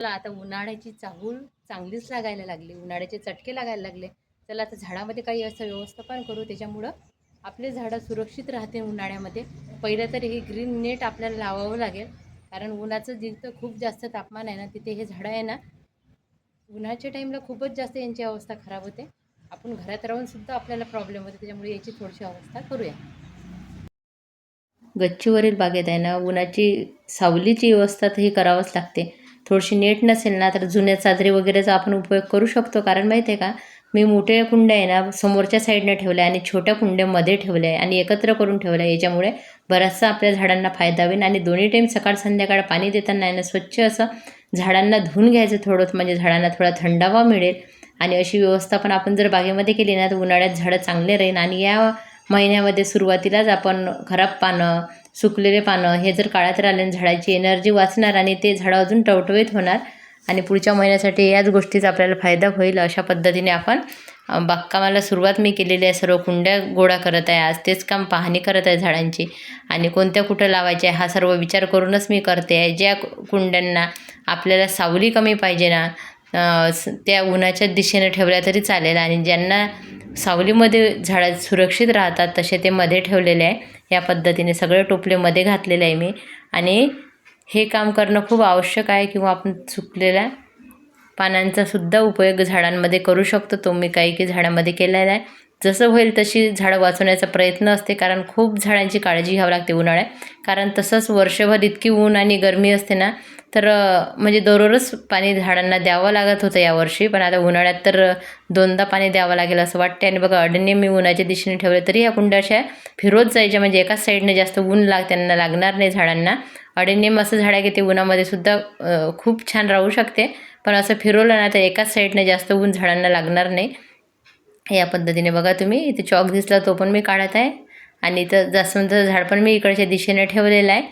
चला आता उन्हाळ्याची चाहूल चांगलीच लागायला लागली. उन्हाळ्याचे चटके लागायला लागले. चला आता झाडामध्ये काही असं व्यवस्थापन करू. त्याच्यामुळं आपले झाडं सुरक्षित राहते उन्हाळ्यामध्ये. पहिलं तर हे ग्रीन नेट आपल्याला लावावं लागेल. कारण उन्हाचं जिथं खूप जास्त तापमान आहे ना तिथे हे झाडं आहे ना उन्हाच्या टाईमला खूपच जास्त यांची अवस्था खराब होते. आपण घरात राहून सुद्धा आपल्याला प्रॉब्लेम होते. त्याच्यामुळे याची थोडीशी अवस्था करूया. गच्चीवरील बागेत आहे ना उन्हाची सावलीची व्यवस्था तर ही करावंच लागते. थोडीशी नेट नसेल ना तर जुन्या चादरी वगैरेचा आपण उपयोग करू शकतो. कारण माहिती आहे का मी मोठ्या कुंड्या आहे ना समोरच्या साईडने ठेवल्या आणि छोट्या कुंड्यामध्ये ठेवल्या आहे आणि एकत्र करून ठेवल्या. आहे याच्यामुळे बराचसा आपल्या झाडांना फायदा होईल आणि दोन्ही टाईम सकाळ संध्याकाळ पाणी देताना आहे ना स्वच्छ असं झाडांना धुवून घ्यायचं थोडं म्हणजे झाडांना थोडा थंडावा मिळेल. आणि अशी व्यवस्था पण आपण जर बागेमध्ये केली ना तर उन्हाळ्यात झाडं चांगले राहील आणि या महिन्यामध्ये सुरुवातीलाच आपण खराब पानं सुकलेले पानं हे जर काळात राहिले आणि झाडाची एनर्जी वाचणार आणि ते झाडं अजून टवटवीत होणार आणि पुढच्या महिन्यासाठी याच गोष्टीचा आपल्याला फायदा होईल अशा पद्धतीने आपण बागकामाला सुरुवात मी केलेली आहे. सर्व कुंड्या गोळा करत आहे. आज तेच काम पाहणी करत आहे झाडांची. आणि कोणत्या कुठं लावायचे हा सर्व विचार करूनच मी करते आहे. ज्या कुंड्यांना आपल्याला सावली कमी पाहिजे ना स- त्या उन्हाच्या दिशेने ठेवल्या तरी चालेल. आणि ज्यांना सावलीमध्ये झाडं सुरक्षित राहतात तसे ते मध्ये ठेवलेले आहे. या पद्धतीने सगळे टोपलेमध्ये घातलेलं घातलेले आहे मी. आणि हे काम करणं खूप आवश्यक आहे किंवा आपण सुकलेल्या पानांचासुद्धा उपयोग झाडांमध्ये करू शकतो. तो मी काही काही झाडामध्ये केलेला आहे. जसं होईल तशी झाडं वाचवण्याचा प्रयत्न असते कारण खूप झाडांची काळजी घ्यावी लागते उन्हाळ्यात. कारण तसंच वर्षभर इतकी ऊन आणि गरमी असते ना तर म्हणजे दररोजच पाणी झाडांना द्यावं लागत होतं यावर्षी पण आता उन्हाळ्यात तर दोनदा पाणी द्यावं लागेल असं वाटते आणि बघा अडणे मी उन्हाच्या दिशेने ठेवले तरी ह्या कुंड्या अशा फिरवत जायच्या म्हणजे एकाच साईडने जास्त ऊन लाग त्यांना लागणार नाही झाडांना. अडेनियम असं झाड आहे की ते उन्हामध्ये सुद्धा खूप छान राहू शकते पण असं फिरवलं ना तर एकाच साईडने जास्त ऊन झाडांना लागणार नाही. या पद्धतीने बघा तुम्ही. इथे चॉक दिसला तो पण मी काढत आहे. आणि इथं जास्वंदचं झाड पण मी इकडच्या दिशेने ठेवलेलं आहे.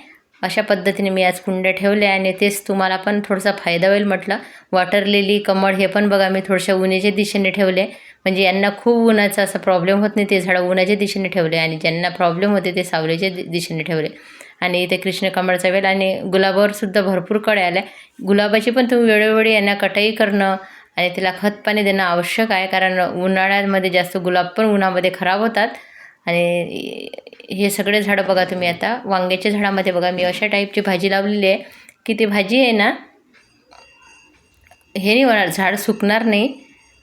अशा पद्धतीने मी आज कुंड्या ठेवल्या आणि तेच तुम्हाला पण थोडासा फायदा होईल म्हटलं. वॉटर लिली कमळ हे पण बघा मी थोडशा उन्हाच्या दिशेने ठेवले. म्हणजे यांना खूप उन्हाचा असा प्रॉब्लेम होत नाही. ते झाडं उन्हाच्या दिशेने ठेवले आणि ज्यांना प्रॉब्लेम होते ते सावलीच्या दिशेने ठेवले. आणि इथे कृष्ण कमळचा वेल आणि गुलाबावर सुद्धा भरपूर कळ्या आल्या. गुलाबाची पण तुम्ही वेळोवेळी यांना कटाई करणं आणि तिला खत पाणी देणं आवश्यक आहे कारण उन्हाळ्यामध्ये जास्त गुलाब पण उन्हामध्ये खराब होतात. आणि हे सगळे झाडं बघा तुम्ही आता. वांग्याच्या झाडामध्ये बघा मी अशा टाईपची भाजी लावलेली आहे की ती भाजी आहे ना हे नाही होणार झाड सुकणार नाही.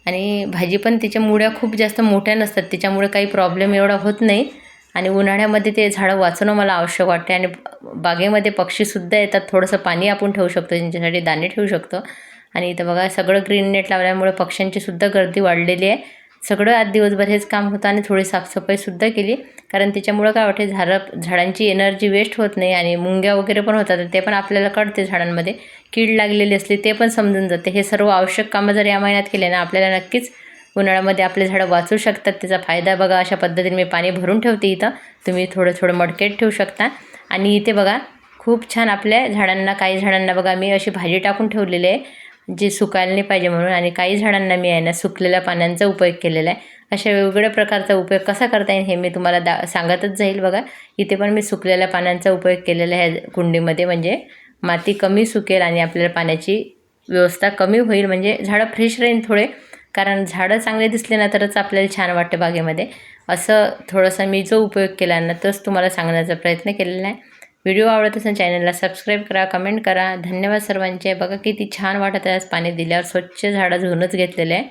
आणि भाजी पण तिच्या मुळ्या खूप जास्त मोठ्या नसतात त्याच्यामुळे काही प्रॉब्लेम एवढा होत नाही. आणि उन्हाळ्यामध्ये ते झाडं वाचवणं मला आवश्यक वाटते आणि बागेमध्ये पक्षीसुद्धा येतात थोडंसं पाणी आपण ठेवू शकतो त्यांच्यासाठी दाणे ठेवू शकतो. आणि इथं बघा सगळं ग्रीन नेट लावल्यामुळे पक्ष्यांची सुद्धा गर्दी वाढलेली आहे. सगळं आज दिवसभर हेच काम होतं आणि थोडी साफसफाईसुद्धा केली. कारण त्याच्यामुळं काय वाटते झाडं झाडांची एनर्जी वेस्ट होत नाही आणि मुंग्या वगैरे पण होतात ते पण आपल्याला कळते झाडांमध्ये. कीड लागलेली असली ते पण समजून जाते. हे सर्व आवश्यक कामं जर या महिन्यात केले ना आपल्याला नक्कीच उन्हाळ्यामध्ये आपले झाडं वाचू शकतात. त्याचा फायदा बघा अशा पद्धतीने मी पाणी भरून ठेवते इथं. तुम्ही थोडं थोडं मडकेट ठेवू शकता. आणि इथे बघा खूप छान आपल्या झाडांना काही झाडांना बघा मी अशी भाजी टाकून ठेवलेली आहे. जे सुकायला नाही पाहिजे म्हणून आणि काही झाडांना मी आहे ना सुकलेल्या पानांचा उपयोग केलेला आहे. अशा वेगवेगळ्या प्रकारचा उपयोग कसा करता येईल हे मी तुम्हाला दा सांगतच जाईल बघा. इथे पण मी सुकलेल्या पानांचा उपयोग केलेला आहे कुंडीमध्ये. म्हणजे माती कमी सुकेल आणि आपल्याला पाण्याची व्यवस्था कमी होईल. म्हणजे झाडं फ्रेश राहील थोडे. कारण झाडं चांगले दिसले ना तरच आपल्याला छान वाटतं बागेमध्ये. असं थोडंसं मी जो उपयोग केला ना तोच तुम्हाला सांगण्याचा प्रयत्न केलेला आहे. व्हिडिओ आवडत असेल चॅनलला सबस्क्राईब करा कमेंट करा. धन्यवाद सर्वांचे. बघा किती छान वाटत आहे आज पाणी दिल्यावर. स्वच्छ झाडं धुवूनच घेतलेले आहे.